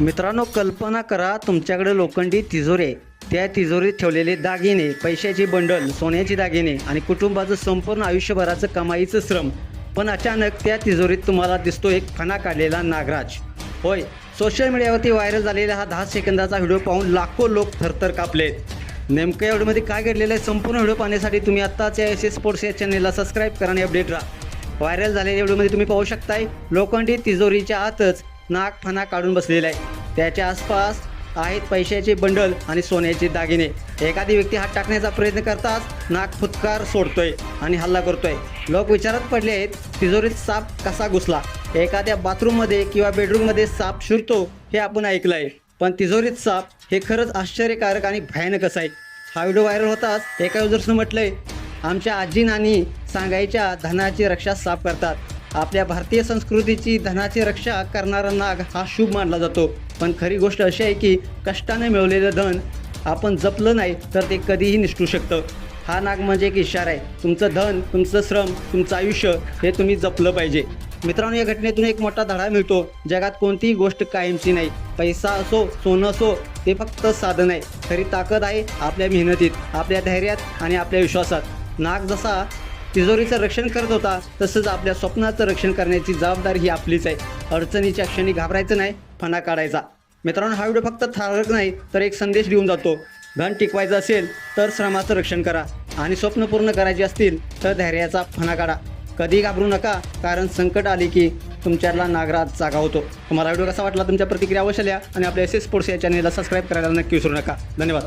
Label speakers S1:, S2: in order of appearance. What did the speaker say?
S1: मित्रांनो कल्पना करा तुमच्याकडे लोखंडी तिजोरी त्या तिजोरीत ठेवलेले दागिने पैशाची बंडल सोन्याची दागिने आणि कुटुंबाचं संपूर्ण आयुष्यभराचं कमाईचं श्रम. पण अचानक त्या तिजोरीत तुम्हाला दिसतो एक फणा काढलेला नागराज. होय सोशल मीडियावरती व्हायरल झालेला हा दहा सेकंदाचा व्हिडिओ पाहून लाखो लोक थरथर कापलेत. नेमक्या या व्हिडिओमध्ये काय घडलेलं आहे संपूर्ण व्हिडिओ पाहण्यासाठी तुम्ही आत्ताच या एस एस स्पोर्ट्स या चॅनेलला सबस्क्राईब करा आणि अपडेट राहा. व्हायरल झालेल्या व्हिडिओमध्ये तुम्ही पाहू शकताय लोखंडी तिजोरीच्या आतच नागफणा काढून बसलेला आहे. त्याच्या आसपास आहेत पैशाचे बंडल आणि सोन्याचे दागिने. एखादी व्यक्ती हात टाकण्याचा प्रयत्न करताच नाग फुतकार सोडतोय आणि हल्ला करतोय. लोक विचारात पडले आहेत तिजोरीत साप कसा घुसला? एखाद्या बाथरूममध्ये किंवा बेडरूममध्ये साप शिरतो हे आपण ऐकलं आहे पण तिजोरीत साप हे खरंच आश्चर्यकारक आणि भयानक असं आहे. हा व्हिडिओ व्हायरल होताच एका युजर्सनं म्हटलंय आमच्या आजी नानी सांगायच्या धनाची रक्षा साफ करतात. आपल्या भारतीय संस्कृतीची धनाची रक्षा करणारा नाग हा शुभ मानला जातो. पण खरी गोष्ट अशी आहे की कष्टाने मिळवलेलं धन आपण जपलं नाही तर ते कधीही निष्ठू शकतं. हा नाग म्हणजे एक इशारा आहे. तुमचं धन तुमचं श्रम तुमचं आयुष्य हे तुम्ही जपलं पाहिजे. मित्रांनो या घटनेतून एक मोठा धडा मिळतो. जगात कोणतीही गोष्ट कायमची नाही. पैसा असो सोनं असो ते फक्त साधन आहे. खरी ताकद आहे आपल्या मेहनतीत आपल्या धैर्यात आणि आपल्या विश्वासात. नाग जसा तिजोरीचं रक्षण करत होता तसंच आपल्या स्वप्नाचं रक्षण करण्याची जबाबदारी ही आपलीच आहे. अडचणीच्या क्षणी घाबरायचं नाही फणा काढायचा. मित्रांनो हा व्हिडिओ फक्त थारक नाही तर एक संदेश देऊन जातो. धन टिकवायचं असेल तर श्रमाचं रक्षण करा. आणि स्वप्न पूर्ण करायची असतील तर धैर्याचा फणा काढा. कधी घाबरू नका कारण संकट आले की तुमच्याला नागराज जागा होतो. तुम्हाला व्हिडिओ कसा वाटला तुमच्या प्रतिक्रिया अवश्य द्या आणि आपल्या एस एस स्पोर्ट्स या चॅनेलला सबस्क्राईब करायला नक्की विसरू नका. धन्यवाद.